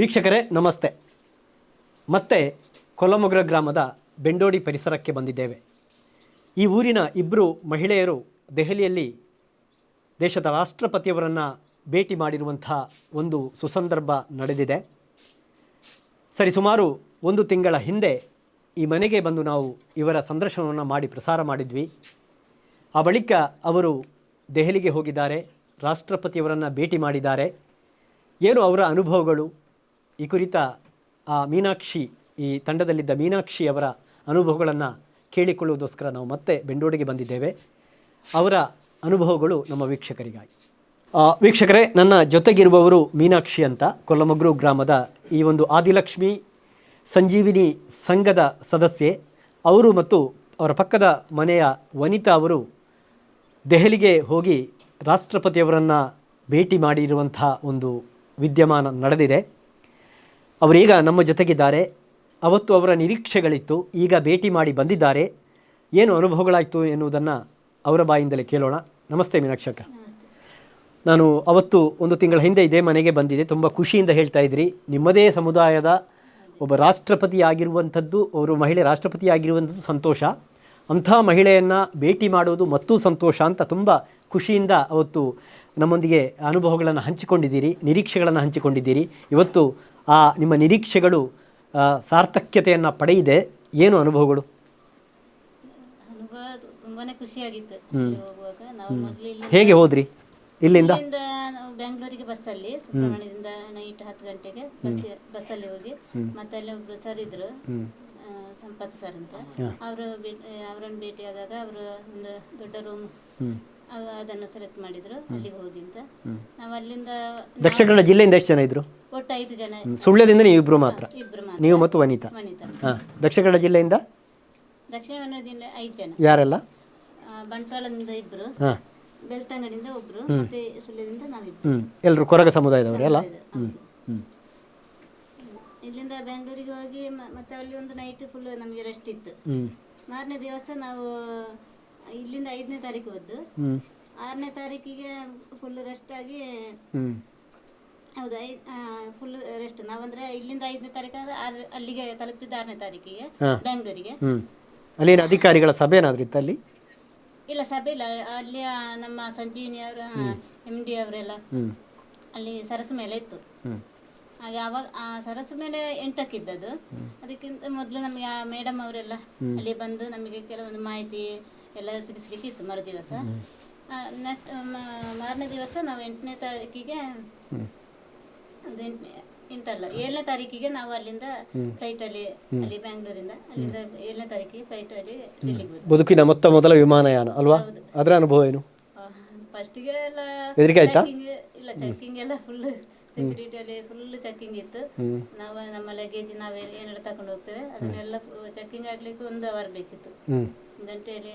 ವೀಕ್ಷಕರೇ, ನಮಸ್ತೆ. ಮತ್ತೆ ಕೊಲ್ಲಮೊಗ್ರ ಗ್ರಾಮದ ಬೆಂಡೋಡಿ ಪರಿಸರಕ್ಕೆ ಬಂದಿದ್ದೇವೆ. ಈ ಊರಿನ ಇಬ್ಬರು ಮಹಿಳೆಯರು ದೆಹಲಿಯಲ್ಲಿ ದೇಶದ ರಾಷ್ಟ್ರಪತಿಯವರನ್ನು ಭೇಟಿ ಮಾಡಿರುವಂಥ ಒಂದು ಸುಸಂದರ್ಭ ನಡೆದಿದೆ. ಸರಿ, ಸುಮಾರು ಒಂದು ತಿಂಗಳ ಹಿಂದೆ ಈ ಮನೆಗೆ ಬಂದು ನಾವು ಇವರ ಸಂದರ್ಶನವನ್ನು ಮಾಡಿ ಪ್ರಸಾರ ಮಾಡಿದ್ವಿ. ಆ ಬಳಿಕ ಅವರು ದೆಹಲಿಗೆ ಹೋಗಿದ್ದಾರೆ, ರಾಷ್ಟ್ರಪತಿಯವರನ್ನು ಭೇಟಿ ಮಾಡಿದ್ದಾರೆ. ಏನು ಅವರ ಅನುಭವಗಳು? ಈ ಕುರಿತ ಮೀನಾಕ್ಷಿ, ಈ ತಂಡದಲ್ಲಿದ್ದ ಮೀನಾಕ್ಷಿ ಅವರ ಅನುಭವಗಳನ್ನು ಕೇಳಿಕೊಳ್ಳುವುದೋಸ್ಕರ ನಾವು ಮತ್ತೆ ಬೆಂಡೋಡಿಗೆ ಬಂದಿದ್ದೇವೆ. ಅವರ ಅನುಭವಗಳು ನಮ್ಮ ವೀಕ್ಷಕರಿಗಾಗಿ. ವೀಕ್ಷಕರೇ, ನನ್ನ ಜೊತೆಗಿರುವವರು ಮೀನಾಕ್ಷಿ ಅಂತ ಕೊಲ್ಲಮಗ್ರು ಗ್ರಾಮದ ಈ ಒಂದು ಆದಿಲಕ್ಷ್ಮಿ ಸಂಜೀವಿನಿ ಸಂಘದ ಸದಸ್ಯೆ. ಅವರು ಮತ್ತು ಅವರ ಪಕ್ಕದ ಮನೆಯ ವನಿತಾ ಅವರು ದೆಹಲಿಗೆ ಹೋಗಿ ರಾಷ್ಟ್ರಪತಿಯವರನ್ನು ಭೇಟಿ ಮಾಡಿರುವಂಥ ಒಂದು ವಿದ್ಯಮಾನ ನಡೆದಿದೆ. ಅವರೀಗ ನಮ್ಮ ಜೊತೆಗಿದ್ದಾರೆ. ಅವತ್ತು ಅವರ ನಿರೀಕ್ಷೆಗಳಿತ್ತು. ಈಗ ಭೇಟಿ ಮಾಡಿ ಬಂದಿದ್ದಾರೆ. ಏನು ಅನುಭವಗಳಾಯಿತು ಎನ್ನುವುದನ್ನು ಅವರ ಬಾಯಿಂದಲೇ ಕೇಳೋಣ. ನಮಸ್ತೆ ಮೀನಾಕ್ಷಕ ನಾನು ಅವತ್ತು ಒಂದು ತಿಂಗಳ ಹಿಂದೆ ಇದೇ ಮನೆಗೆ ಬಂದಿದೆ ತುಂಬ ಖುಷಿಯಿಂದ ಹೇಳ್ತಾ ಇದ್ರಿ. ನಿಮ್ಮದೇ ಸಮುದಾಯದ ಒಬ್ಬ ರಾಷ್ಟ್ರಪತಿ ಆಗಿರುವಂಥದ್ದು ಅವರು ಮಹಿಳೆ ರಾಷ್ಟ್ರಪತಿ ಆಗಿರುವಂಥದ್ದು ಸಂತೋಷ. ಅಂಥ ಮಹಿಳೆಯನ್ನು ಭೇಟಿ ಮಾಡುವುದು ಮತ್ತೂ ಸಂತೋಷ ಅಂತ ತುಂಬ ಖುಷಿಯಿಂದ ಅವತ್ತು ನಮ್ಮೊಂದಿಗೆ ಅನುಭವಗಳನ್ನು ಹಂಚಿಕೊಂಡಿದ್ದೀರಿ, ನಿರೀಕ್ಷೆಗಳನ್ನು ಹಂಚಿಕೊಂಡಿದ್ದೀರಿ. ಇವತ್ತು ಆ ನಿಮ್ಮ ನಿರೀಕ್ಷೆಗಳು ಸಾರ್ಥಕ್ಯತೆಯನ್ನು ಪಡೆಯಿದೆ. ಏನು ಅನುಭವಗಳು? ಅನುಭವ ತುಂಬಾನೇ ಖುಷಿಯಾಗಿತ್ತು ಇಲ್ಲಿ ಹೋಗುವಾಗ. ನಾವು ಮೊದಲು ಇಲ್ಲಿ ಹೇಗೆ ಹೋದ್ರಿ? ಇಲ್ಲಿಂದ? ಇಲ್ಲಿಂದ ನಾವು ಬೆಂಗಳೂರಿಗೆ ಬಸ್ಸಲ್ಲಿ ಸುಬ್ರಹ್ಮಣ್ಯದಿಂದ ನೈಟ್ ಹತ್ತು ಗಂಟೆಗೆ ಬಸ್ ಬಸ್ಸಲ್ಲಿ ಹೋಗಿ. ಮತ್ತೆ ಅಲ್ಲಿ ಒಬ್ರು ಸರ್ ಇದ್ರು ಆ, ಸಂಪತ್ ಸರ್ ಅಂತ. ಅವರು ಅವರನ್ನು ಭೇಟಿಯಾದಾಗ ಅವರು ಒಂದು ದೊಡ್ಡ ರೂಮ್ ಅದನ್ನು ಸೆಲೆಕ್ಟ್ ಮಾಡಿದ್ರು ಅಲ್ಲಿಗೆ ಹೋಗಿ ಅಂತ ನಾವು ಅಲ್ಲಿಂದ ದಕ್ಷಿಣ ಕನ್ನಡ ಜಿಲ್ಲೆಯಿಂದ ಎಷ್ಟು ಜನ ಇದ್ರು? ಒಟ್ಟು ಐದು ಜನ ಸುಳ್ಳ್ಯದಿಂದ ನೀವು ಇಬ್ಬರು ಮಾತ್ರ? ಇಬ್ರು ಮಾತ್ರ. ನೀವು ಮತ್ತು ವನಿತಾ? ವನಿತಾ. ಹಾಂ ದಕ್ಷಿಣ ಕನ್ನಡ ಜಿಲ್ಲೆಯಿಂದ? ದಕ್ಷಿಣ ಕನ್ನಡದಿಂದ ಐದು ಜನ. ಯಾರೆಲ್ಲ? ಆ, ಬಂಟ್ವಾಳದಿಂದ ಇಬ್ರು. ಹಾಂ. ಬೆಳ್ತಂಗಡಿಯಿಂದ ಒಬ್ರು ಮತ್ತೆ ಸುಳ್ಯದಿಂದ ನಾವಿಬ್ರು ಹ್ಞೂ ಎಲ್ಲರೂ ಕೊರಗ ಸಮುದಾಯದವರು ಅಲ್ಲ? ಹ್ಞೂ ಹ್ಞೂ ಇಲ್ಲಿಂದ ಬೆಂಗಳೂರಿಗೆ ಹೋಗಿ ಮ- ಮತ್ತೆ ಅಲ್ಲಿ ಒಂದು ನೈಟ್ ಫುಲ್ ನಮಗೆ ರೆಸ್ಟ್ ಇತ್ತು. ಹ್ಞೂ ಮಾರನೇ ದಿವಸ ನಾವು ಇಲ್ಲಿಂದ ಐದನೇ ತಾರೀಕು ಹೋದ್ದು ಆರನೇ ತಾರೀಕಿಗೆ ಫುಲ್ ರೆಸ್ಟ್ ಆಗಿ ಹೌದು? ಐ ಫುಲ್ ರೆಸ್ಟ್ ನಾವಂದ್ರೆ ಇಲ್ಲಿಂದ ಐದನೇ ತಾರೀಕು ಆದ್ರೆ ಅಲ್ಲಿಗೆ ತಲುಪಿದ್ದು ಆರನೇ ತಾರೀಕಿಗೆ. ಬೆಂಗಳೂರಿಗೆ. ಅಲ್ಲಿನ ಅಧಿಕಾರಿಗಳ ಸಭೆ ಏನಾದ್ರು ಇತ್ತು ಅಲ್ಲಿ? ಇಲ್ಲ ಸಭೆ ಇಲ್ಲ. ಅಲ್ಲಿ ನಮ್ಮ ಸಂಜೀವಿನಿ ಅವರ ಎಂ ಡಿ ಅವರೆಲ್ಲ ಅಲ್ಲಿ ಸರಸು ಮೇಲೆ ಇತ್ತು. ಹಾಗೆ ಅವಾಗ ಆ ಸರಸು ಮೇಲೆ ಎಂಟಕ್ಕಿದ್ದದು ಅದಕ್ಕಿಂತ ಮೊದಲು ನಮಗೆ ಆ ಮೇಡಮ್ ಅವರೆಲ್ಲ ಅಲ್ಲಿ ಬಂದು ನಮಗೆ ಕೆಲವೊಂದು ಮಾಹಿತಿ ಎಲ್ಲ ತಿಳಿಸ್ಲಿಕ್ಕೆ ಇತ್ತು ಮರು ದಿವಸ. ನೆಕ್ಸ್ಟ್ ಮಾರನೇ ದಿವಸ ನಾವು ಎಂಟನೇ ತಾರೀಕಿಗೆ ಒಂದು ಎಂಟನೇ ಎಂಟಲ್ಲ ಏಳನೇ ತಾರೀಕಿಗೆ ನಾವು ಅಲ್ಲಿಂದ ಫ್ಲೈಟಲ್ಲಿ ಅಲ್ಲಿ ಬ್ಯಾಂಗ್ಳೂರಿಂದ ಅಲ್ಲಿಂದ ಏಳನೇ ತಾರೀಕಿಗೆ ಫ್ಲೈಟಲ್ಲಿ ಬದುಕಿನ ಮೊತ್ತ ಮೊದಲ ವಿಮಾನಯಾನ ಅಲ್ವಾ? ಅದರ ಅನುಭವ ಏನು? ಫಸ್ಟಿಗೆ ಎಲ್ಲ ಇಲ್ಲ ಚೆಕಿಂಗ್ ಎಲ್ಲ ಫುಲ್ ಸೆಕ್ಯೂರಿಟಿ ಅಲ್ಲಿ ಫುಲ್ ಚೆಕಿಂಗ್ ಇತ್ತು. ನಾವು ನಮ್ಮ ಲಗೇಜ್ ನಾವು ಏನೆಲ್ಲ ತಕೊಂಡು ಹೋಗ್ತೇವೆ, ಅದನ್ನೆಲ್ಲ ಚೆಕಿಂಗ್ ಆಗ್ಲಿಕ್ಕೆ ಒಂದು ಅವರ್ ಬೇಕಿತ್ತು. ಗಂಟೆಯಲ್ಲಿ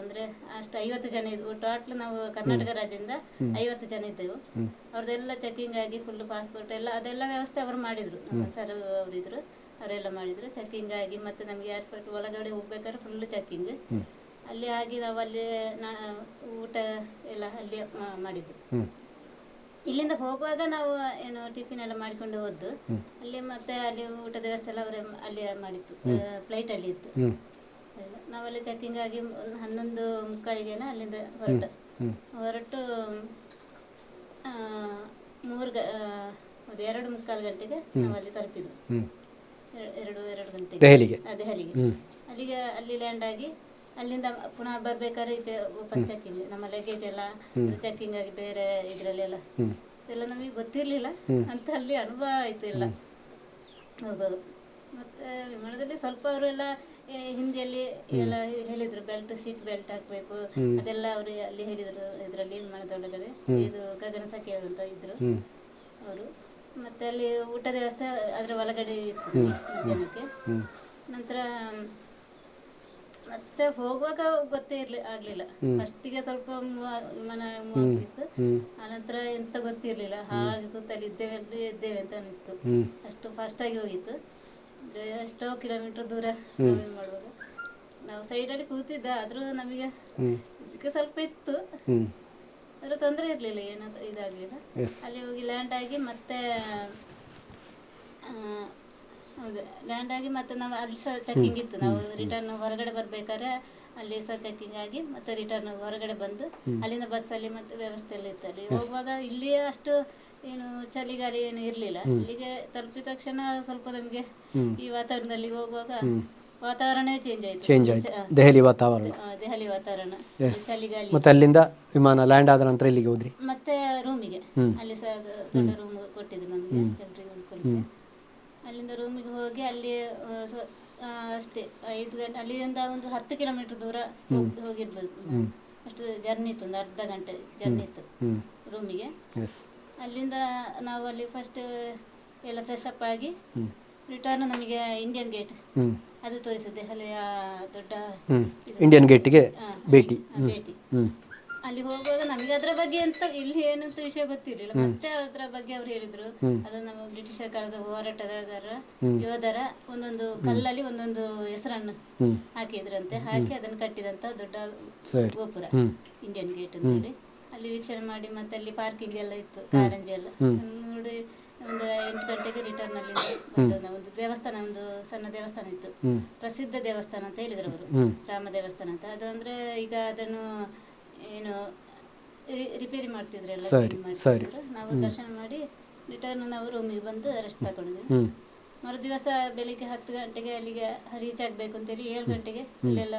ಅಂದ್ರೆ ಅಷ್ಟು ಐವತ್ತು ಜನ ಇದ್ವು. ಟೋಟಲ್ ನಾವು ಕರ್ನಾಟಕ ರಾಜ್ಯದಿಂದ ಐವತ್ತು ಜನ ಇದ್ದೆವು. ಅವ್ರದ್ದೆಲ್ಲ ಚೆಕಿಂಗ್ ಆಗಿ ಫುಲ್ ಪಾಸ್ಪೋರ್ಟ್ ಎಲ್ಲ, ಅದೆಲ್ಲ ವ್ಯವಸ್ಥೆ ಅವರು ಮಾಡಿದ್ರು. ಸರ್ ಅವರಿದ್ರು, ಅವರೆಲ್ಲ ಮಾಡಿದ್ರು. ಚೆಕಿಂಗ್ ಆಗಿ ಮತ್ತೆ ನಮಗೆ ಏರ್ಪೋರ್ಟ್ ಒಳಗಡೆ ಹೋಗ್ಬೇಕಾದ್ರೆ ಫುಲ್ ಚೆಕಿಂಗ್ ಅಲ್ಲಿ ಆಗಿ ನಾವು ಅಲ್ಲಿ ಊಟ ಎಲ್ಲ ಅಲ್ಲಿ ಮಾಡಿದ್ದು. ಇಲ್ಲಿಂದ ಹೋಗುವಾಗ ನಾವು ಏನು ಟಿಫಿನ್ ಎಲ್ಲ ಮಾಡಿಕೊಂಡು ಹೋದ್ದು. ಅಲ್ಲಿ ಮತ್ತೆ ಅಲ್ಲಿ ಊಟದ ವ್ಯವಸ್ಥೆ ಎಲ್ಲ ಅವರೇ ಅಲ್ಲಿ ಮಾಡಿತ್ತು ಫ್ಲೈಟ್ ಅಲ್ಲಿ ಇತ್ತು. ನಾವಲ್ಲಿ ಚೆಕಿಂಗ್ ಆಗಿ ಒಂದು ಹನ್ನೊಂದು ಮುಕ್ಕಾಲಿಗೆನ ಅಲ್ಲಿಂದ ಹೊರಟು. ಹೊರಟು ಮೂರು ಗ ಒಂದು ಎರಡು ಮುಕ್ಕಾಲು ಗಂಟೆಗೆ ನಾವಲ್ಲಿ ತಲುಪಿದ್ವಿ. ಎರಡು ಎರಡು ಗಂಟೆಗೆ. ದೆಹಲಿಗೆ. ಅಲ್ಲಿಗೆ ಅಲ್ಲಿ ಲ್ಯಾಂಡ್ ಆಗಿ ಅಲ್ಲಿಂದ ಪುನಃ ಬರ್ಬೇಕಾದ್ರೆ ಈಚೆ ವಾಪಸ್ ಚೆಕಿಂಗ್ ನಮ್ಮ ಲಗೇಜ್ ಎಲ್ಲ ಚೆಕಿಂಗ್ ಆಗಿ ಬೇರೆ ಇದ್ರಲ್ಲೆಲ್ಲ. ಎಲ್ಲ ಇದೆಲ್ಲ ನಮಗೆ ಗೊತ್ತಿರಲಿಲ್ಲ. ಅಂತ ಅಲ್ಲಿ ಅನುಭವ ಆಯ್ತು ಎಲ್ಲ. ಹೋಗೋದು ಮತ್ತೆ ವಿಮಾನದಲ್ಲಿ ಸ್ವಲ್ಪ ಅವರೆಲ್ಲ ಹಿಂದಿಯಲ್ಲಿ ಎಲ್ಲ ಹೇಳಿದ್ರು. ಬೆಲ್ಟ್ ಸೀಟ್ ಬೆಲ್ಟ್ ಹಾಕ್ಬೇಕು. ಅದೆಲ್ಲ ಅವರು ಅಲ್ಲಿ ಹೇಳಿದ್ರು ಇದರಲ್ಲಿ ವಿಮಾನದೊಳಗಡೆ. ಇದು ಗಗನ ಸಖಿ ಅಂತ ಇದ್ರು. ಅವರು. ಮತ್ತೆ ಅಲ್ಲಿ ಊಟದ ವ್ಯವಸ್ಥೆ ಅದರ ಒಳಗಡೆ ಇತ್ತು ಮಧ್ಯಾಹ್ನಕ್ಕೆ ನಂತರ ಮತ್ತೆ ಹೋಗುವಾಗ ಗೊತ್ತೇ ಇರ್ಲಿ ಆಗ್ಲಿಲ್ಲ. ಫಸ್ಟಿಗೆ ಸ್ವಲ್ಪ ವಿಮಾನ ಮೂವಾಗಿತ್ತು ಆನಂತರ ಎಂತ ಗೊತ್ತಿರ್ಲಿಲ್ಲ. ಹಾಗೆ ಕೂತಲ್ಲಿ ಇದ್ದೇವೆ ಇದ್ದೇವೆ ಅಂತ ಅನಿಸ್ತು. ಅಷ್ಟು ಫಾಸ್ಟ್ ಆಗಿ ಹೋಗಿತ್ತು. ಎಷ್ಟೋ ಕಿಲೋಮೀಟರ್ ದೂರ ಮಾಡುವಾಗ ನಾವು ಸೈಡಲ್ಲಿ ಕೂತಿದ್ದ ಆದ್ರೂ ನಮಗೆ ಇದಕ್ಕೆ ಸ್ವಲ್ಪ ಇತ್ತು. ಆದ್ರೂ ತೊಂದರೆ ಇರ್ಲಿಲ್ಲ ಏನಂತ ಇದಾಗ್ಲಿಲ್ಲ. ಅಲ್ಲಿ ಹೋಗಿ ಲ್ಯಾಂಡ್ ಆಗಿ ಮತ್ತೆ ಹೌದು. ಲ್ಯಾಂಡ್ ಆಗಿ ಮತ್ತೆ ನಾವು ಅಲ್ಲಿ ಸಹ ಚೆಕ್ಕಿಂಗ್ ಇತ್ತು. ನಾವು ರಿಟರ್ನ್ ಹೊರಗಡೆ ಬರ್ಬೇಕಾದ್ರೆ ಅಲ್ಲಿ ಸಹ ಚೆಕ್ಕಿಂಗ್ ಆಗಿ ಮತ್ತೆ ರಿಟರ್ನ್ ಹೊರಗಡೆ ಬಂದು ಅಲ್ಲಿಂದ ಬಸ್ಸಲ್ಲಿ ಮತ್ತೆ ವ್ಯವಸ್ಥೆ ಎಲ್ಲ ಇತ್ತು. ಅಲ್ಲಿ ಹೋಗುವಾಗ ಇಲ್ಲಿ ಅಷ್ಟು ಏನು ಚಳಿಗಾಲಿ ಏನು ಇರಲಿಲ್ಲ. ಇಲ್ಲಿಗೆ ತಲುಪಿದ ತಕ್ಷಣ ಸ್ವಲ್ಪ ನಮಗೆ ಈ ವಾತಾವರಣದಲ್ಲಿ ಹೋಗುವಾಗ ವಾತಾವರಣವೇ ಚೇಂಜ್ ಆಯಿತು. ಚೇಂಜ್ ಆಯಿತು. ದೆಹಲಿ ವಾತಾವರಣ. ದೆಹಲಿ ವಾತಾವರಣ. ಚಳಿಗಾಲಿ ಮತ್ತೆ ಅಲ್ಲಿಂದ ವಿಮಾನ ಲ್ಯಾಂಡ್ ಆದ ನಂತರ ಇಲ್ಲಿಗೆ ಹೋದ್ರಿ? ಮತ್ತೆ ರೂಮಿಗೆ ಅಲ್ಲಿ ಸಹ ದೊಡ್ಡ ರೂಮ್ ಕೊಟ್ಟಿದ್ದು ನಮಗೆ ಎಲ್ರಿಗೂ ಉಳ್ಕೊಳ್ಳಿಕ್ಕೆ ಅಲ್ಲಿಂದ ರೂಮಿಗೆ ಹೋಗಿ ಅಲ್ಲಿ ಆ, ಸ್ವ- ಆ, ಅಷ್ಟೇ ಐದು ಗಂಟೆ ಅಲ್ಲಿಂದ ಒಂದು ಹತ್ತು ಕಿಲೋಮೀಟರ್ ದೂರ ಹೋಗ್- ಹೋಗಿರ್ಬೋದು. ಅಷ್ಟು ಜರ್ನಿ ಇತ್ತು ಒಂದು ಅರ್ಧ ಗಂಟೆ ಜರ್ನಿ ಇತ್ತು ಹ್ಞೂ ರೂಮಿಗೆ ಎಸ್ ಅಲ್ಲಿಂದ ನಾವು ಅಲ್ಲಿ ಫಸ್ಟ್ ಎಲ್ಲ ಫ್ರೆಶ್ ಅಪ್ ಆಗಿ ರಿಟರ್ನ್ ನಮಗೆ ಇಂಡಿಯನ್ ಗೇಟ್ ಹ್ಞೂ ಅದು ತೋರಿಸಿದ್ದೆ ಅಲ್ಲಿ ದೊಡ್ಡ ಹ್ಞೂ ಇಂಡಿಯನ್ ಗೇಟಿಗೆ ಭೇಟಿ. ಭೇಟಿ. ಹ್ಞೂ ಅಲ್ಲಿ ಹೋಗುವಾಗ ನಮಗೆ ಅದರ ಬಗ್ಗೆ ಎಂತ ಇಲ್ಲಿ ಏನಂತ ವಿಷಯ ಗೊತ್ತಿರಲಿಲ್ಲ. ಮತ್ತೆ ಅದರ ಬಗ್ಗೆ ಅವ್ರು ಹೇಳಿದ್ರು. ಅದು ನಮ್ಮ ಬ್ರಿಟಿಷ್ ಸರ್ಕಾರದ ಹೋರಾಟಗಾರರ ಯೋಧರ ಒಂದೊಂದು ಕಲ್ಲಲ್ಲಿ ಒಂದೊಂದು ಹೆಸರನ್ನು ಹಾಕಿದ್ರಂತೆ. ಹಾಕಿ ಅದನ್ನು ಕಟ್ಟಿದಂತ ದೊಡ್ಡ ಗೋಪುರ. ಇಂಡಿಯನ್ ಗೇಟ್ ಅಂತ ಹೇಳಿ ಅಲ್ಲಿ ವೀಕ್ಷಣೆ ಮಾಡಿ ಮತ್ತೆ ಅಲ್ಲಿ ಪಾರ್ಕಿಂಗ್ ಎಲ್ಲ ಇತ್ತು. ಕಾರಂಜಿ ಎಲ್ಲ. ನೋಡಿ ಒಂದು ಎಂಟು ಗಂಟೆಗೆ ರಿಟರ್ನ್ ಅಲ್ಲಿ ಒಂದು ದೇವಸ್ಥಾನ ಒಂದು ಸಣ್ಣ ದೇವಸ್ಥಾನ ಇತ್ತು. ಪ್ರಸಿದ್ಧ ದೇವಸ್ಥಾನ ಅಂತ ಹೇಳಿದ್ರು ಅವರು. ರಾಮ ದೇವಸ್ಥಾನ ಅಂತ. ಅದು ಅಂದ್ರೆ ಈಗ ಅದನ್ನು ಏನು ರಿಪೇರಿ ಮಾಡ್ತಿದ್ರಲ್ಲ ಸರಿ, ಸರಿ. ನಾವು ದರ್ಶನ ಮಾಡಿ ರಿಟರ್ನ್ ನಾವು ರೂಮಿಗೆ ಬಂದು ರೆಸ್ಟ್ ತಗೊಂಡ್ವಿ ಮರು ಮರುದಿವಸ ಬೆಳಿಗ್ಗೆ ಹತ್ತು ಗಂಟೆಗೆ ಅಲ್ಲಿಗೆ ರೀಚ್ ಆಗಬೇಕು ಅಂತೇಳಿ ಏಳು ಗಂಟೆಗೆ ಇಲ್ಲೆಲ್ಲ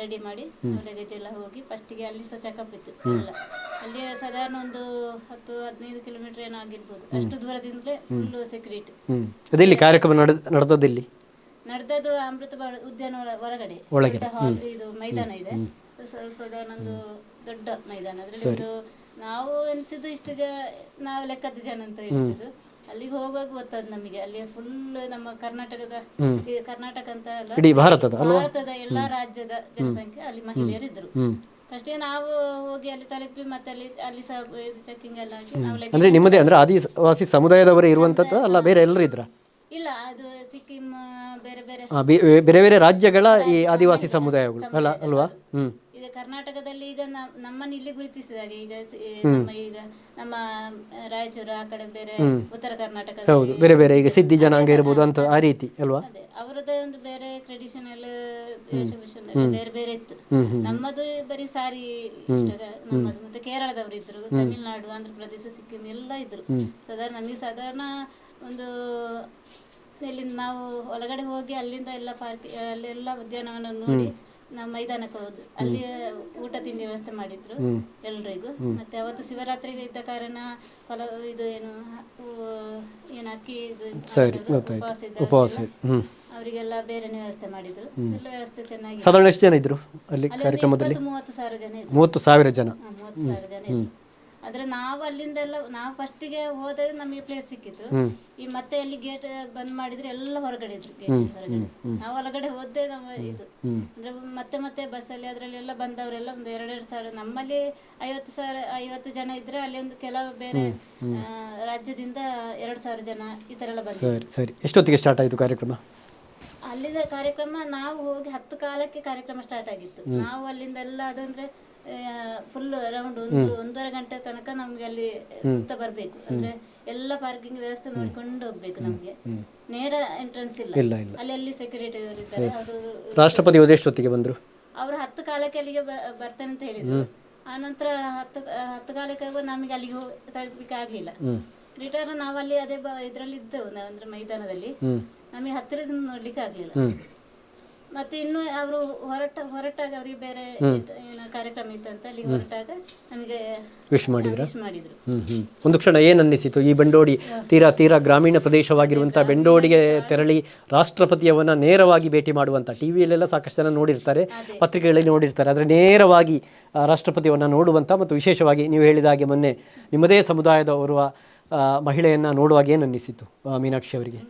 ರೆಡಿ ಮಾಡಿ ಲಗೇಜ್ ಎಲ್ಲ ಹೋಗಿ ಫಸ್ಟಿಗೆ ಅಲ್ಲಿ ಸಹ ಚೆಕಪ್ ಇತ್ತು ಎಲ್ಲ. ಅಲ್ಲಿ ಸಾಧಾರಣ ಒಂದು ಹತ್ತು ಹದಿನೈದು ಕಿಲೋಮೀಟರ್ ಏನೋ ಆಗಿರ್ಬೋದು. ಅಷ್ಟು ದೂರದಿಂದಲೇ ಫುಲ್ಲು ಸೆಕ್ಯೂರಿಟಿ ಅದಿಲ್ಲಿ ಕಾರ್ಯಕ್ರಮ ನಡೆದದ್ದು ಇಲ್ಲಿ ನಡೆದದ್ದು ಅಮೃತ ಉದ್ಯಾನ ಒಳಗಡೆ, ಇದು ಮೈದಾನ ಇದೆ. ಒಂದು ದೊಡ್ಡ ಮೈದಾನ. ಅದರಲ್ಲಿ ನಾವು ಎನಿಸಿದ್ದು ಇಷ್ಟು ಜನ ನಾವು ಲೆಕ್ಕದ ಜನ ಅಂತ ಎನಿಸಿದ್ದು. ಅಲ್ಲಿಗೆ ಹೋಗುವಾಗ ಗೊತ್ತದ ನಮಗೆ. ಅಲ್ಲಿ ಫುಲ್ ನಮ್ಮ ಕರ್ನಾಟಕದ ಈ ಕರ್ನಾಟಕ ಅಂತ ಅಲ್ಲ? ಇಡೀ ಭಾರತದ ಭಾರತದ ಎಲ್ಲಾ ರಾಜ್ಯದ ಜನಸಂಖ್ಯೆ ಅಲ್ಲಿ ಮಹಿಳೆಯರಿದ್ರು. ಅಷ್ಟೇ ನಾವು ಹೋಗಿ ಅಲ್ಲಿ ತಲುಪಿ ಮತ್ತೆ ಅಲ್ಲಿ ಅಲ್ಲಿ ಸಹ ಚೆಕಿಂಗ್ ಎಲ್ಲ ಹಾಕಿ ನಾವು ಲೆಕ್ಕ ಅಂದರೆ ನಿಮ್ಮದೇ ಅಂದ್ರೆ ಆದಿವಾಸಿ ಸಮುದಾಯದವರೇ ಇರುವಂತದ್ದು ಅಲ್ಲ ಬೇರೆ ಎಲ್ಲರೂ ಇದ್ರ? ಇಲ್ಲ ಅದು ಸಿಕ್ಕಿಂ ಬೇರೆ ಬೇರೆ ಬೇರೆ ಬೇರೆ ರಾಜ್ಯಗಳ ಈ ಆದಿವಾಸಿ ಸಮುದಾಯಗಳು ಅಲ್ಲ ಅಲ್ವಾ? ಹ್ಞೂ ಈಗ ಕರ್ನಾಟಕದಲ್ಲಿ ಈಗ ನಮ್ಮ ನಮ್ಮನ್ನು ಇಲ್ಲಿ ಗುರುತಿಸಿದಾಗ ಈಗ ನಮ್ಮ ಈಗ ನಮ್ಮ ರಾಯಚೂರು ಆ ಕಡೆ ಬೇರೆ ಉತ್ತರ ಕರ್ನಾಟಕ ಹೌದು. ಬೇರೆ ಬೇರೆ ಈಗ ಸಿದ್ಧಿ ಜನಾಂಗ ಇರ್ಬೋದು ಅಂತ ಆ ರೀತಿ ಅಲ್ವಾ? ಅವರದೇ ಒಂದು ಬೇರೆ ಟ್ರೆಡಿಷನಲ್ ಬೇರೆ ಬೇರೆ ಇತ್ತು. ನಮ್ಮದು ಬರೀ ಸಾರಿ ಇಷ್ಟ ನಮ್ಮದು ಮತ್ತೆ ಕೇರಳದವರು ಇದ್ರು ತಮಿಳ್ನಾಡು ಆಂಧ್ರ ಪ್ರದೇಶ ಸಿಕ್ಕಿಂ ಎಲ್ಲ ಇದ್ರು. ಸಾಧಾರಣ ನಮಗೆ ಸಾಧಾರಣ ಒಂದು ಇಲ್ಲಿಂದ ನಾವು ಒಳಗಡೆ ಹೋಗಿ ಅಲ್ಲಿಂದ ಎಲ್ಲ ಪಾರ್ಕ್ ಅಲ್ಲೆಲ್ಲ ಉದ್ಯಾನವನ ನೋಡಿ ನಾವು ಮೈದಾನಕ್ಕೆ ಹೋದ್ವಿ ಅಲ್ಲಿ ಊಟ ತಿಂಡಿ ವ್ಯವಸ್ಥೆ ಮಾಡಿದ್ರು ಎಲ್ರಿಗೂ. ಮತ್ತೆ ಅವತ್ತು ಶಿವರಾತ್ರಿಗೆ ಇದ್ದ ಕಾರಣ ಫಲ ಇದು ಏನು ಹೂ- ಏನು ಅಕ್ಕಿ ಇದು ಸರಿ ಮಾಡಿದ್ರು, ಗೊತ್ತಾಯ್ತು. ಉಪವಾಸ ಇದ್ದವರಿಗೆಲ್ಲ ಉಪವಾಸ ಹ್ಞೂ ಅವರಿಗೆಲ್ಲ ಬೇರೆ ವ್ಯವಸ್ಥೆ ಮಾಡಿದ್ರು. ಎಲ್ಲ ವ್ಯವಸ್ಥೆ ಚೆನ್ನಾಗಿ ಸಾಧಾರಣ ಎಷ್ಟು ಜನ ಇದ್ರು ಅಲ್ಲಿ ಕಾರ್ಯಕ್ರಮದಲ್ಲಿ? ಮೂವತ್ತು ಸಾವಿರ ಜನ ಇದ್ರು. ಮೂವತ್ತು ಸಾವಿರ ಜನ. ಹಾ, ಮೂವತ್ತು ಸಾವಿರ ಜನ ಇದ್ರು. ಆದ್ರೆ ನಾವು ಅಲ್ಲಿಂದೆಲ್ಲ ನಾವು ಫಸ್ಟಿಗೆ ಹೋದ್ರೆ ನಮಗೆ ಪ್ಲೇಸ್ ಸಿಕ್ಕಿತ್ತು. ಈ ಮತ್ತೆ ಅಲ್ಲಿ ಗೇಟ್ ಬಂದ್ ಮಾಡಿದ್ರೆ ಎಲ್ಲ ಹೊರಗಡೆ ಇದ್ರು ಗೇಟ್ ಹೊರಗಡೆ. ನಾವು ಒಳಗಡೆ ಹೋದ್ದೆ ನಮ್ಮ ಇದು. ಅಂದ್ರೆ ಮತ್ತೆ ಮತ್ತೆ ಬಸ್ಸಲ್ಲಿ ಅದರಲ್ಲಿ ಎಲ್ಲ ಬಂದವರೆಲ್ಲ ಒಂದು ಎರಡೆರಡು ಸಾವಿರ ನಮ್ಮಲ್ಲಿ ಐವತ್ತು ಸಾವಿರ ಐವತ್ತು ಜನ ಇದ್ರೆ ಅಲ್ಲಿ ಒಂದು ಕೆಲವು ಬೇರೆ ರಾಜ್ಯದಿಂದ ಎರಡು ಸಾವಿರ ಜನ ಈ ತರ ಎಲ್ಲ ಬಂದಿದ್ರು. ಸರಿ ಸರಿ. ಎಷ್ಟೊತ್ತಿಗೆ ಸ್ಟಾರ್ಟ್ ಆಯಿತು ಕಾರ್ಯಕ್ರಮ? ಅಲ್ಲಿಂದ ಕಾರ್ಯಕ್ರಮ ನಾವು ಹೋಗಿ ಹತ್ತು ಕಾಲಕ್ಕೆ ಕಾರ್ಯಕ್ರಮ ಸ್ಟಾರ್ಟ್ ಆಗಿತ್ತು. ನಾವು ಅಲ್ಲಿಂದ ಎಲ್ಲ ಅದಂದ್ರೆ ಫುಲ್ ಅರೌಂಡ್ ಒಂದು ಒಂದೂವರೆ ಗಂಟೆ ತನಕ ನಮ್ಗೆ ಅಲ್ಲಿ ಸುತ್ತ ಬರ್ಬೇಕು. ಅಂದ್ರೆ ಎಲ್ಲ ಪಾರ್ಕಿಂಗ್ ವ್ಯವಸ್ಥೆ ನೋಡಿಕೊಂಡು ಹೋಗ್ಬೇಕು ನಮ್ಗೆ. ನೇರ ಎಂಟ್ರೆನ್ಸ್ ಇಲ್ಲ. ಇಲ್ಲ ಇಲ್ಲ. ಅಲ್ಲಿ ಅಲ್ಲಿ ಸೆಕ್ಯೂರಿಟಿ ಇದ್ದಾರೆ ಅವರು ರಾಷ್ಟ್ರಪತಿ ಎಷ್ಟೊತ್ತಿಗೆ ಬಂದರು. ಅವ್ರು ಹತ್ತು ಕಾಲಕ್ಕೆ ಅಲ್ಲಿಗೆ ಬ- ಬರ್ತೇನೆ ಅಂತ ಹೇಳಿದ್ರು. ಆ ನಂತರ ಹತ್ತು ಹತ್ತು ಕಾಲಕ್ಕೆ ಆಗುವಾಗ ನಮಗೆ ಅಲ್ಲಿಗೆ ಹೋಗ್- ತಲುಪ್ಲಿಕ್ಕೆ ಆಗ್ಲಿಲ್ಲ. ರಿಟರ್ನ್ ನಾವಲ್ಲಿ ಅದೇ ಬ ಇದ್ರಲ್ಲಿ ಇದ್ದೆವು ನಾವು ಅಂದ್ರೆ ಮೈದಾನದಲ್ಲಿ. ನಮಗೆ ಹತ್ತಿರದಿಂದ ನೋಡ್ಲಿಕ್ಕೆ ಆಗ್ಲಿಲ್ಲ. ಮತ್ತೆ ಇನ್ನು ಅವರು ಹೊರಟ ಹೊರಟಾಗ ಅವರಿಗೆ ಬೇರೆ ಇತ್ತು- ಏನೋ ಕಾರ್ಯಕ್ರಮ ಇತ್ತಂತ ಅಲ್ಲಿ ಹೊರಟಾಗ ನಮಗೆ ವಿಶ್ ಮಾಡಿದ್ರ? ವಿಶ್ ಮಾಡಿದ್ರು. ಒಂದು ಕ್ಷಣ ಏನು ಅನ್ನಿಸಿತು? ಈ ಬೆಂಡೋಡಿ ತೀರಾ ತೀರಾ ಗ್ರಾಮೀಣ ಪ್ರದೇಶವಾಗಿರುವಂಥ ಬೆಂಡೋಡಿಗೆ ತೆರಳಿ ರಾಷ್ಟ್ರಪತಿಯವನ್ನ ನೇರವಾಗಿ ಭೇಟಿ ಮಾಡುವಂಥ ಟಿ ವಿಯಲ್ಲೆಲ್ಲ ಸಾಕಷ್ಟು ಜನ ನೋಡಿರ್ತಾರೆ ಪತ್ರಿಕೆಗಳಲ್ಲಿ ನೋಡಿರ್ತಾರೆ. ಆದರೆ ನೇರವಾಗಿ ಆ, ರಾಷ್ಟ್ರಪತಿಯವನ್ನ ನೋಡುವಂಥ ಮತ್ತು ವಿಶೇಷವಾಗಿ ನೀವು ಹೇಳಿದ ಹಾಗೆ ಮೊನ್ನೆ ನಿಮ್ಮದೇ ಸಮುದಾಯದ ಓರ್ವ ಆ, ಮಹಿಳೆಯನ್ನ ನೋಡುವಾಗ ಏನು ಅನ್ನಿಸಿತು ಆ, ಮೀನಾಕ್ಷಿ ಅವರಿಗೆ?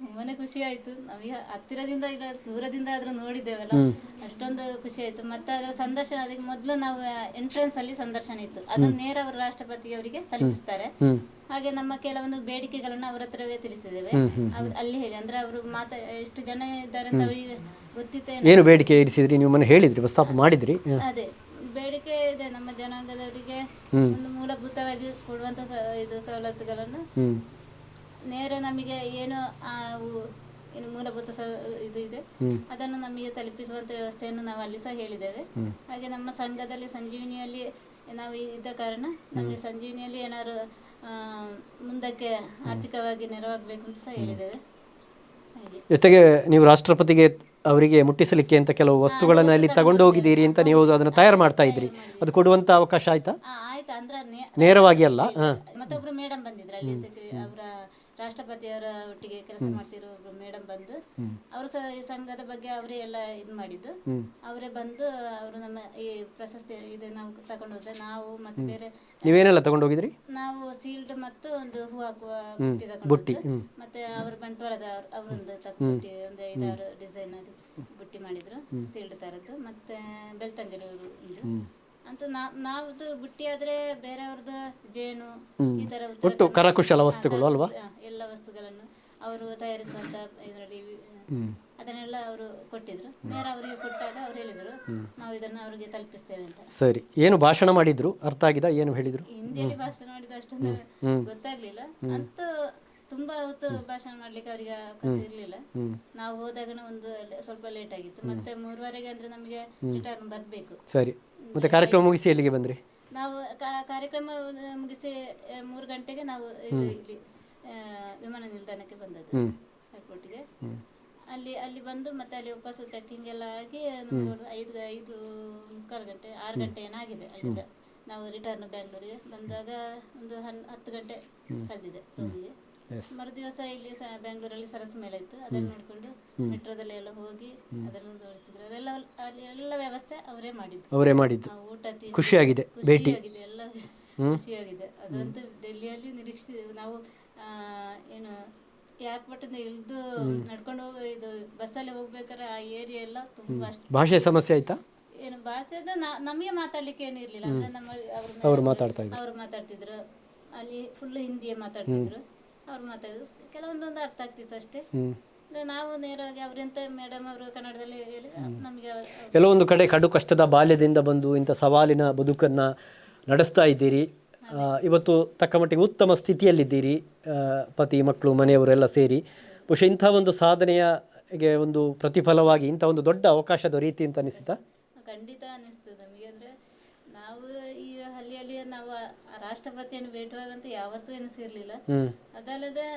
ತುಂಬಾನೇ ಖುಷಿ ಆಯ್ತು. ನಾವೀಗ ಹತ್ತಿರದಿಂದ ಈಗ ದೂರದಿಂದ ಆದ್ರೂ ನೋಡಿದ್ದೇವಲ್ಲ ಅಷ್ಟೊಂದು ಖುಷಿ ಆಯ್ತು. ಮತ್ತೆ ಅದರ ಸಂದರ್ಶನ ಅದಕ್ಕೆ ಮೊದಲು ನಾವು ಎಂಟ್ರೆನ್ಸ್ ಅಲ್ಲಿ ಸಂದರ್ಶನ ಇತ್ತು. ಅದನ್ನು ನೇರ ಅವರು ರಾಷ್ಟ್ರಪತಿಯವರಿಗೆ ತಲುಪಿಸ್ತಾರೆ. ಹ್ಞೂ ಹಾಗೆ ನಮ್ಮ ಕೆಲವೊಂದು ಬೇಡಿಕೆಗಳನ್ನ ಅವ್ರ ಹತ್ರವೇ ತಿಳಿಸಿದ್ದೇವೆ. ಅವ್ರು ಅಲ್ಲಿ ಹೇಳಿ ಅಂದ್ರೆ ಅವರು ಮಾತ ಎಷ್ಟು ಜನ ಇದ್ದಾರೆ ಅಂತ ಅವರಿಗೆ ಗೊತ್ತಿತ್ತು ಏನು. ಬೇಡಿಕೆ ಇರಿಸಿದ್ರಿ? ನೀವು ಮನೆ ಹೇಳಿದ್ರಿ ಪ್ರಸ್ತಾಪ ಮಾಡಿದ್ರಿ. ಅದೇ ಬೇಡಿಕೆ ಇದೆ ನಮ್ಮ ಜನಾಂಗದವರಿಗೆ. ಒಂದು ಮೂಲಭೂತವಾಗಿ ಕೊಡುವಂತ ಇದು ಸವಲತ್ತುಗಳನ್ನು ನೇರ ನಮಗೆ ಏನು ಆ, ಉ- ಏನು ಮೂಲಭೂತ ಸ ಇದು ಇದೆ. ಅದನ್ನು ನಮಗೆ ತಲುಪಿಸುವಂತ ವ್ಯವಸ್ಥೆಯನ್ನು ನಾವು ಅಲ್ಲಿ ಸಹ ಹೇಳಿದ್ದೇವೆ. ಹಾಗೆ ನಮ್ಮ ಸಂಘದಲ್ಲಿ ಸಂಜೀವಿನಿಯಲ್ಲಿ ನಾವು ಇದ್ದ ಕಾರಣ ನಮಗೆ ಸಂಜೀವಿನಿಯಲ್ಲಿ ಏನಾದ್ರು ಆ, ಮುಂದಕ್ಕೆ ಆರ್ಥಿಕವಾಗಿ ನೆರವಾಗಬೇಕು ಅಂತ ಸಹ ಹೇಳಿದ್ದೇವೆ. ಹಾಗೆ. ಜೊತೆಗೆ ನೀವು ರಾಷ್ಟ್ರಪತಿಗೆ ಅವರಿಗೆ ಮುಟ್ಟಿಸಲಿಕ್ಕೆ ಅಂತ ಕೆಲವು ವಸ್ತುಗಳನ್ನು ಅಲ್ಲಿ ತಗೊಂಡು ಹೋಗಿದ್ದೀರಿ ಅಂತ ನೀವು ಅದನ್ನು ತಯಾರು ಮಾಡ್ತಾ ಇದ್ರಿ. ಅದು ಕೊಡುವಂತ ಅವಕಾಶ ಆಯ್ತಾ? ಆ, ಆಯ್ತು. ಅಂದ್ರೆ ನೇ- ನೇರವಾಗಿ ಅಲ್ಲ? ಮತ್ತೊಬ್ರು ಮೇಡಮ್ ಬಂದಿದ್ರು ಅಲ್ಲಿ ಸೆಕ್ರೆ- ಅವರ ರಾಷ್ಟ್ರಪತಿಯವರ ಒಟ್ಟಿಗೆ ಕೆಲಸ ಮಾಡ್ತಿರೋ ಒಬ್ರು ಮೇಡಮ್ ಬಂದು ಅವರು ಸಹ ಈ ಸಂಘದ ಬಗ್ಗೆ ಅವರೇ ಎಲ್ಲ ಇದು ಮಾಡಿದ್ದು. ಅವರೇ ಬಂದು ಅವರು ನಮ್ಮ ಈ ಪ್ರಶಸ್ತಿ ಇದು ನಾವು ತಗೊಂಡು ಹೋದ್ರೆ ನಾವು ಮತ್ತೆ ಬೇರೆ ನೀವೇನೆಲ್ಲ ತಗೊಂಡು ಹೋಗಿದ್ರಿ? ನಾವು ಸೀಲ್ಡ್ ಮತ್ತು ಒಂದು ಹೂ ಹಾಕುವ ಬುಟ್ಟಿ ಬುಟ್ಟಿ. ಮತ್ತೆ ಅವರು ಬಂಟ್ವಾಳದ ಅವ್ರ- ಅವರೊಂದು ತಗೊಂಡು ಒಂದು ಐದಾರು ಡಿಸೈನ್ ಬುಟ್ಟಿ ಮಾಡಿದ್ರು ಸೀಲ್ಡ್ ತರದ್ದು. ಮತ್ತೆ ಬೆಳ್ತಂಗಡಿ ಅವರು ಅಂತೂ ನಾ- ನಾವ್ದು ಬುಟ್ಟಿ ಆದ್ರೆ ಬೇರೆಯವ್ರದ್ದು ಜೇನು ಈ ತರ ಒಟ್ಟು ಕರಕುಶಲ ವಸ್ತುಗಳು ಅಲ್ವಾ? ಆ, ಎಲ್ಲ ವಸ್ತುಗಳನ್ನು ಅವರು ತಯಾರಿಸುವಂತ ಇದರಲ್ಲಿ ಅದನ್ನೆಲ್ಲ ಅವರು ಕೊಟ್ಟಿದ್ರು. ನೇರ ಅವರಿಗೆ ಕೊಟ್ಟಾಗ ಅವ್ರು ಹೇಳಿದ್ರು ನಾವು ಇದನ್ನ ಅವರಿಗೆ ತಲುಪಿಸ್ತೇವೆ ಅಂತ. ಸರಿ. ಏನು ಭಾಷಣ ಮಾಡಿದ್ರು? ಅರ್ಥ ಆಗಿದ? ಏನು ಹೇಳಿದ್ರು? ಹಿಂದಿಯಲ್ಲಿ ಭಾಷಣ ಮಾಡಿದ ಅಷ್ಟೊಂದು ಗೊತ್ತಾಗ್ಲಿಲ್ಲ. ಅಂತೂ ತುಂಬಾ ಹೊತ್ತು ಭಾಷಣ ಮಾಡ್ಲಿಕ್ಕೆ ಅವರಿಗೆ ಅವಕಾಶ ಇರ್ಲಿಲ್ಲ. ನಾವು ಹೋದಾಗ ಒಂದು ಸ್ವಲ್ಪ ಲೇಟ್ ಆಗಿತ್ತು. ಮತ್ತೆ ಮೂರುವರೆಗೆ ಅಂದ್ರೆ ನಮಗೆ ರಿಟರ್ನ್ ಬರ್ಬೇಕು. ಸರಿ. ಮತ್ತೆ ಕಾರ್ಯಕ್ರಮ ಮುಗಿಸಿ ಎಲ್ಲಿಗೆ ಬಂದ್ರಿ? ನಾವು ಕಾರ್ಯಕ್ರಮ ಮುಗಿಸಿ ಮೂರು ಗಂಟೆಗೆ ನಾವು ಇದು ಇಲ್ಲಿ ಆ, ವಿಮಾನ ನಿಲ್ದಾಣಕ್ಕೆ ಬಂದದ್ದು. ಏರ್ಪೋರ್ಟ್ಗೆ ಅಲ್ಲಿ ಅಲ್ಲಿ ಬಂದು ಮತ್ತೆ ಅಲ್ಲಿ ವಾಪಸ್ ಚೆಕ್ಕಿಂಗ್ ಎಲ್ಲ ಆಗಿ ನಮ್ಗೆ ಐದು ಐದು ಮುಕ್ಕಾಲು ಗಂಟೆ ಆರು ಗಂಟೆ ಏನಾಗಿದೆ ಅಲ್ಲಿಂದ. ನಾವು ರಿಟರ್ನ್ ಬೆಂಗಳೂರಿಗೆ ಬಂದಾಗ ಒಂದು ಹನ್ ಹತ್ತು ಗಂಟೆ ಕಳೆದಿದೆ ರೂಮಿಗೆ ಮರುದಿವಸ ಇಲ್ಲಿ ಸ ಸರಸ್ ಸರಸು ಮೇಲೆ ಇತ್ತು. ಅದನ್ನು ನೋಡಿಕೊಂಡು ಮೆಟ್ರೋದಲ್ಲಿ ಎಲ್ಲ ಹೋಗಿ ಅದನ್ನು ತೋರಿಸಿದ್ರು. ಅದೆಲ್ಲ ಅಲ್ಲಿ ಎಲ್ಲ ವ್ಯವಸ್ಥೆ ಅವರೇ ಮಾಡಿದ್ದು. ಅವರೇ ಮಾಡಿದ್ದು. ಊಟ ತಿಂಡಿ ಖುಷಿಯಾಗಿದೆ ಭೇಟಿ. ಖುಷಿಯಾಗಿದೆ ಎಲ್ಲ ಖುಷಿಯಾಗಿದೆ. ಅದಂತೂ ಡೆಲ್ಲಿಯಲ್ಲಿ ನಿರೀಕ್ಷೆ ನಾವು ಆ, ಏನು ಏರ್ಪೋರ್ಟಿಂದ ಇಳಿದು ನಡ್ಕೊಂಡು ಹೋಗಿ ಇದು ಬಸ್ಸಲ್ಲಿ ಹೋಗ್ಬೇಕಾದ್ರೆ ಆ ಏರಿಯಾ ಎಲ್ಲ ತುಂಬಾ ಅಷ್ಟು ಭಾಷೆ ಸಮಸ್ಯೆ ಆಯ್ತಾ? ಏನು ನಾ ನಮಗೆ ಮಾತಾಡ್ಲಿಕ್ಕೆ ಏನು ಇರ್ಲಿಲ್ಲ. ಅಂದ್ರೆ ನಮ್ಮ ಅವ್ರ ಅವ್ರು ಮಾತಾಡ್ತಾ ಇದ್ರು. ಅವ್ರು ಮಾತಾಡ್ತಿದ್ರು. ಅಲ್ಲಿ ಫುಲ್ ಹಿಂದಿಯೇ ಮಾತಾಡ್ತಿದ್ರು. ಅವ್ರು ಮಾತಾಡಿದ್ರು. ಕೆಲವೊಂದೊಂದು ಅರ್ಥ ಆಗ್ತಿತ್ತು ಅಷ್ಟೇ. ನಾವು ನೇರವಾಗಿ ಅವ್ರೆಂತ ಮೇಡಮ್ ಅವರು ಕನ್ನಡದಲ್ಲಿ ಹೇಳಿ ನಮಗೆ ಕೆಲವೊಂದು ಕಡೆ ಕಡು ಕಷ್ಟದ ಬಾಲ್ಯದಿಂದ ಬಂದು ಇಂಥ ಸವಾಲಿನ ಬದುಕನ್ನು ನಡೆಸ್ತಾ ಇದ್ದೀರಿ. ಇವತ್ತು ತಕ್ಕ ಮಟ್ಟಿಗೆ ಉತ್ತಮ ಸ್ಥಿತಿಯಲ್ಲಿದ್ದೀರಿ ಪತಿ ಮಕ್ಕಳು ಮನೆಯವರೆಲ್ಲ ಸೇರಿ. ಬಹುಶಃ ಇಂಥ ಒಂದು ಸಾಧನೆಯಗೆ ಒಂದು ಪ್ರತಿಫಲವಾಗಿ ಇಂಥ ಒಂದು ದೊಡ್ಡ ಅವಕಾಶ ದೊರೆಯಿತು ಅಂತ ಅನಿಸಿತಾ ಖಂಡಿತ ಅನಿಸ್ತು ನಮಗೆ. ಅಂದ್ರೆ ನಾವು ಈ ಹಳ್ಳಿಯಲ್ಲಿ ನಾವು ರಾಷ್ಟ್ರಪತಿಯನ್ನು ಭೇಟುವಾಗಂತ ಯಾವತ್ತೂ ಎನಿಸಿರ್ಲಿಲ್ಲ ಹ್ಞೂ ಅದಲ್ಲದೆ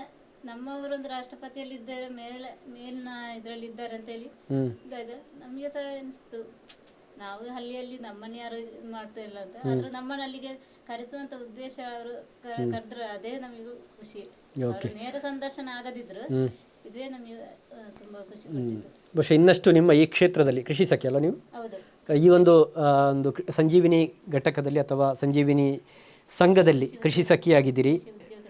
ನಮ್ಮವರೊಂದು ರಾಷ್ಟ್ರಪತಿಯಲ್ಲಿ ಇದ್ದಾರೆ ಮೇಲೆ ಮೇಲಿನ ಇದರಲ್ಲಿ ಇದ್ದಾರೆ ಅಂತ ಹೇಳಿ ಇದ್ದಾಗ ನಮಗೆ ಸಹ ಅನಿಸ್ತು. ನಾವು ಹಳ್ಳಿಯಲ್ಲಿ ನಮ್ಮನ್ನ ಯಾರು ಇದ್ ಮಾಡ್ತಾ ಇಲ್ಲ ಅಂತ. ಆದ್ರೆ ನಮ್ಮನ್ನ ಅಲ್ಲಿಗೆ ಕರೆಸುವಂತ ಉದ್ದೇಶ ಅವರು ಕರೆದ್ರೆ ಅದೇ ನಮಗೂ ಖುಷಿ. ಅವ್ರ ನೇರ ಸಂದರ್ಶನ ಆಗದಿದ್ರು ಇದೇ ನಮಗೆ ಆ, ತುಂಬಾ ಖುಷಿ ಬಹುಶಃ ಇನ್ನಷ್ಟು ನಿಮ್ಮ ಈ ಕ್ಷೇತ್ರದಲ್ಲಿ ಕೃಷಿ ಸಖಿ ಅಲ್ಲ ನೀವು? ಹೌದು. ಈ ಒಂದು ಆ, ಒಂದು ಕೃ- ಸಂಜೀವಿನಿ ಘಟಕದಲ್ಲಿ ಅಥವಾ ಸಂಜೀವಿನಿ ಸಂಘದಲ್ಲಿ ಕೃಷಿ ಸಖಿಯಾಗಿದ್ದೀರಿ.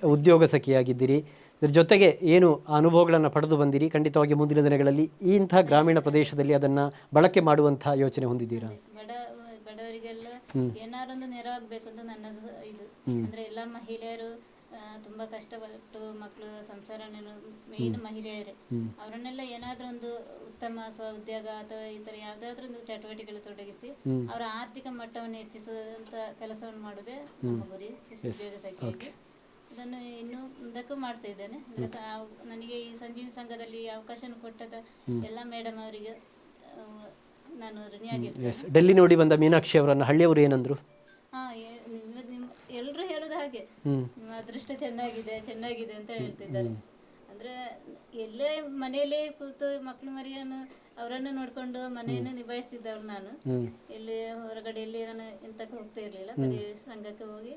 ಉದ್ಯೋಗ ಸಖಿಯಾಗಿದ್ದೀರಿ ಇದ್ರ ಜೊತೆಗೆ ಏನು ಅನುಭವಗಳನ್ನು ಪಡೆದು ಬಂದಿರಿ ಖಂಡಿತವಾಗಿ ಮುಂದಿನ ದಿನಗಳಲ್ಲಿ ಇಂಥ ಗ್ರಾಮೀಣ ಪ್ರದೇಶದಲ್ಲಿ ಅದನ್ನ ಬಳಕೆ ಮಾಡುವಂತಹ ಯೋಚನೆ ಹೊಂದಿದ್ದೀರಾ? ಬಡ ಬಡವರಿಗೆಲ್ಲ ಏನಾರೊಂದು ನೆರವಾಗಬೇಕು ಅಂತ ನನ್ನದು ಇದು. ಅಂದ್ರೆ ಎಲ್ಲ ಮಹಿಳೆಯರು ತುಂಬಾ ಕಷ್ಟಪಟ್ಟು ಮಕ್ಕಳು ಸಂಸಾರ ಮೇನ್ ಮಹಿಳೆಯರೇ. ಅವರನ್ನೆಲ್ಲ ಏನಾದ್ರೂ ಒಂದು ಉತ್ತಮ ಸ್ವ ಉದ್ಯೋಗ ಅಥವಾ ಈ ತರ ಯಾವ್ದಾದ್ರು ಒಂದು ಚಟುವಟಿಕೆಗಳು ತೊಡಗಿಸಿ ಅವರ ಆರ್ಥಿಕ ಮಟ್ಟವನ್ನು ಹೆಚ್ಚಿಸುವಂತ ಕೆಲಸವನ್ನು ಮಾಡುವುದೇ ನಮ್ಮ ಗುರಿ ಇದನ್ನು ಇನ್ನೂ ಮುಂದಕ್ಕೂ ಮಾಡ್ತಾ ಇದ್ದೇನೆ. ಅಂದ್ರೆ ಸಾ- ನನಗೆ ಈ ಸಂಜೀವಿ ಸಂಘದಲ್ಲಿ ಅವಕಾಶ ಕೊಟ್ಟದ ಎಲ್ಲ ಮೇಡಮ್ ಅವರಿಗೆ ನಾನು ಋಣಿಯಾಗಿರ್ತೇನೆ ಎಸ್ ಡೆಲ್ಲಿ ನೋಡಿ ಬಂದ ಮೀನಾಕ್ಷಿ ಅವರನ್ನು ಹಳ್ಳಿಯವರು ಏನಂದ್ರು? ಹಾ ಏ- ನಿಮ್ಮ ನಿಮ್ಮ ಎಲ್ಲರೂ ಹೇಳೋದು ಹಾಗೆ. ನಿಮ್ಮ ಅದೃಷ್ಟ ಚೆನ್ನಾಗಿದೆ ಚೆನ್ನಾಗಿದೆ ಅಂತ ಹೇಳ್ತಿದ್ದಾರೆ. ಅಂದ್ರೆ ಎಲ್ಲೇ ಮನೆಯಲ್ಲೇ ಕೂತು ಮಕ್ಕಳು ಮರಿಯನ್ನು ಅವರನ್ನು ನೋಡ್ಕೊಂಡು ಮನೆಯನ್ನು ನಿಭಾಯಿಸ್ತಿದ್ದವ್ರು ನಾನು. ಇಲ್ಲಿ ಹೊರಗಡೆ ಎಲ್ಲಿ ನಾನು ಎಂತಕ್ಕೆ ಹೋಗ್ತಾ ಇರ್ಲಿಲ್ಲ. ಬರೀ ಸಂಘಕ್ಕೆ ಹೋಗಿ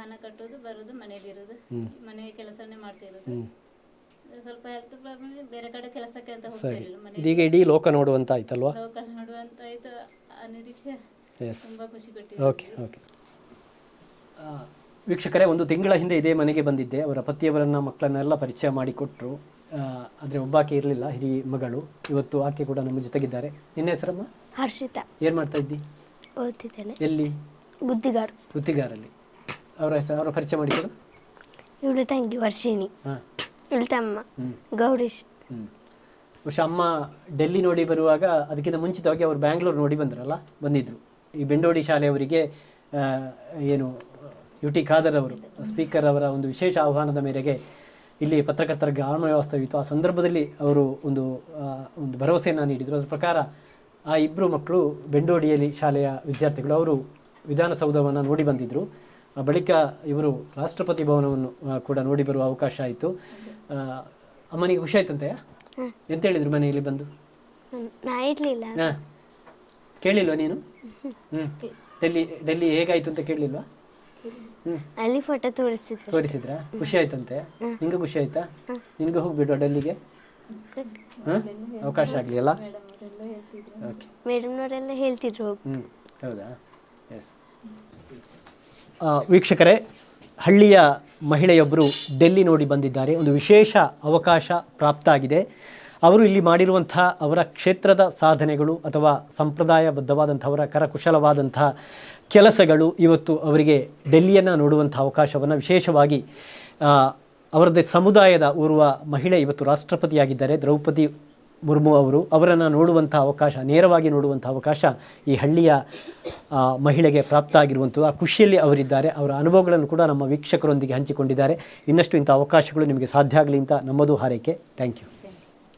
ಹಣ ಕಟ್ಟೋದು ಬರೋದು ಮನೇಲಿ ಇರೋದು ಮನೆ ಕೆಲಸನೇ ಮಾಡ್ತಾ ಇರೋದು. ಸ್ವಲ್ಪ ಹೆಲ್ತ್ ಪ್ರಾಬ್ಲಮ್ ಬೇರೆ ಕಡೆ ಕೆಲಸಕ್ಕೆ ಅಂತ ಹೋಗ್ತಾ ಇರಲಿಲ್ಲ ಮನೆ ಇದೀಗ ಇಡೀ ಲೋಕ ನೋಡುವಂತ ಆಯ್ತಲ್ವಾ ಲೋಕ ನೋಡುವಂತ ಆಯ್ತು ಆ ನಿರೀಕ್ಷೆ ಎಸ್ ತುಂಬಾ ಖುಷಿ ಕೊಟ್ಟಿದೆ. ಓಕೆ ಓಕೆ ವೀಕ್ಷಕರೇ ಒಂದು ತಿಂಗಳ ಹಿಂದೆ ಇದೇ ಮನೆಗೆ ಬಂದಿದ್ದೆ. ಅವರ ಪತಿಯವರನ್ನ ಮಕ್ಕಳನ್ನೆಲ್ಲ ಪರಿಚಯ ಮಾಡಿಕೊಟ್ರು. ಆದರೆ ಒಬ್ಬಾಕೆ ಇರಲಿಲ್ಲ ಹಿರಿ ಮಗಳು. ಇವತ್ತು ಆಕೆ ಕೂಡ ನಮ್ಮ ಜೊತೆಗಿದ್ದಾರೆ. ನಿನ್ನ ಹೆಸರಮ್ಮ? ಹರ್ಷಿತಾ. ಏನು ಮಾಡ್ತಾ ಇದ್ದಿ? ಓದ್ತಿದ್ದೇನೆ. ಎಲ್ಲಿ? ಗುದ್ದಿಗಾರು ಗುತ್ತಿಗಾರಲ್ಲಿ ಅವರ ಹೆಸರು ಅವರ ಪರಿಚಯ ಮಾಡಿಕೊಡು ಇವಳು ತಂಗಿ ವರ್ಷಿಣಿ. ಹಾಂ. ಇವಳು ತಮ್ಮ ಗೌರೀಶ್. ಬಹುಶಃ ಅಮ್ಮ ಡೆಲ್ಲಿ ನೋಡಿ ಬರುವಾಗ ಅದಕ್ಕಿಂತ ಮುಂಚಿತವಾಗಿ ಅವರು ಬ್ಯಾಂಗ್ಳೂರು ನೋಡಿ ಬಂದ್ರಲ್ಲ ಬಂದಿದ್ದರು ಈ ಬೆಂಡೋಡಿ ಶಾಲೆಯವರಿಗೆ ಅವರಿಗೆ ಏನು ಯು ಟಿ ಖಾದರ್ ಅವರು ಸ್ಪೀಕರ್ ಅವರ ಒಂದು ವಿಶೇಷ ಆಹ್ವಾನದ ಮೇರೆಗೆ ಇಲ್ಲಿ ಪತ್ರಕರ್ತರ ಗ್ರಾಮ ವ್ಯವಸ್ಥೆ ಇತ್ತು ಆ ಸಂದರ್ಭದಲ್ಲಿ ಅವರು ಒಂದು ಒಂದು ಭರವಸೆಯನ್ನು ನೀಡಿದರು. ಅದರ ಪ್ರಕಾರ ಆ ಇಬ್ಬರು ಮಕ್ಕಳು ಬೆಂಡೋಡಿಯಲ್ಲಿ ಶಾಲೆಯ ವಿದ್ಯಾರ್ಥಿಗಳು. ಅವರು ವಿಧಾನಸೌಧವನ್ನು ನೋಡಿ ಬಂದಿದ್ದರು ಬಳಿಕ ಇವರು ರಾಷ್ಟ್ರಪತಿ ಭವನವನ್ನು ಕೂಡ ನೋಡಿ ಬರುವ ಅವಕಾಶ ಆಯಿತು. ಅಮ್ಮನಿಗೆ ಖುಷಿ ಆಯ್ತಂತೆ ಎಂತ ಹೇಳಿದ್ರು ಮನೆಯಲ್ಲಿ ಬಂದು? ಹಾ. ಕೇಳಿಲ್ವಾ ನೀನು? ಹ್ಞೂ ಡೆಲ್ಲಿ ಡೆಲ್ಲಿ ಹೇಗಾಯ್ತು ಅಂತ ಕೇಳಲಿಲ್ವಾ ಹ್ಞೂ ಅಲ್ಲಿ ಫೋಟೋ ತೋರಿಸಿದ್ರು ತೋರಿಸಿದ್ರಾ? ಖುಷಿ ಆಯ್ತಂತೆ ನಿಂಗೆ ಖುಷಿ ಆಯ್ತಾ ನಿನ್ಗೆ ಹೋಗ್ಬಿಡು ಡೆಲ್ಲಿಗೆ? ಹಾಂ ಅವಕಾಶ ಆಗಲಿ ಅಲ್ಲ ಓಕೆ. ಮೇಡಮ್ನವರೆಲ್ಲ ಹೇಳ್ತಿದ್ರು ಹೌದಾ? ಎಸ್. ವೀಕ್ಷಕರೇ, ಹಳ್ಳಿಯ ಮಹಿಳೆಯೊಬ್ಬರು ಡೆಲ್ಲಿ ನೋಡಿ ಬಂದಿದ್ದಾರೆ. ಒಂದು ವಿಶೇಷ ಅವಕಾಶ ಪ್ರಾಪ್ತ ಆಗಿದೆ. ಅವರು ಇಲ್ಲಿ ಮಾಡಿರುವಂಥ ಅವರ ಕ್ಷೇತ್ರದ ಸಾಧನೆಗಳು ಅಥವಾ ಸಂಪ್ರದಾಯಬದ್ಧವಾದಂಥ ಅವರ ಕರಕುಶಲವಾದಂತಹ ಕೆಲಸಗಳು ಇವತ್ತು ಅವರಿಗೆ ಡೆಲ್ಲಿಯನ್ನು ನೋಡುವಂಥ ಅವಕಾಶವನ್ನು ವಿಶೇಷವಾಗಿ ಅವರದೇ ಸಮುದಾಯದ ಓರ್ವ ಮಹಿಳೆ ಇವತ್ತು ರಾಷ್ಟ್ರಪತಿಯಾಗಿದ್ದಾರೆ. ದ್ರೌಪದಿ ಮುರ್ಮು ಅವರು ಅವರನ್ನು ನೋಡುವಂಥ ಅವಕಾಶ, ನೇರವಾಗಿ ನೋಡುವಂಥ ಅವಕಾಶ ಈ ಹಳ್ಳಿಯ ಮಹಿಳೆಗೆ ಪ್ರಾಪ್ತ ಆಗಿರುವಂಥದ್ದು ಆ ಖುಷಿಯಲ್ಲಿ ಅವರಿದ್ದಾರೆ. ಅವರ ಅನುಭವಗಳನ್ನು ಕೂಡ ನಮ್ಮ ವೀಕ್ಷಕರೊಂದಿಗೆ ಹಂಚಿಕೊಂಡಿದ್ದಾರೆ. ಇನ್ನಷ್ಟು ಇಂಥ ಅವಕಾಶಗಳು ನಿಮಗೆ ಸಾಧ್ಯ ಆಗಲಿ ಅಂತ ನಮ್ಮದು ಹಾರೈಕೆ. Thank you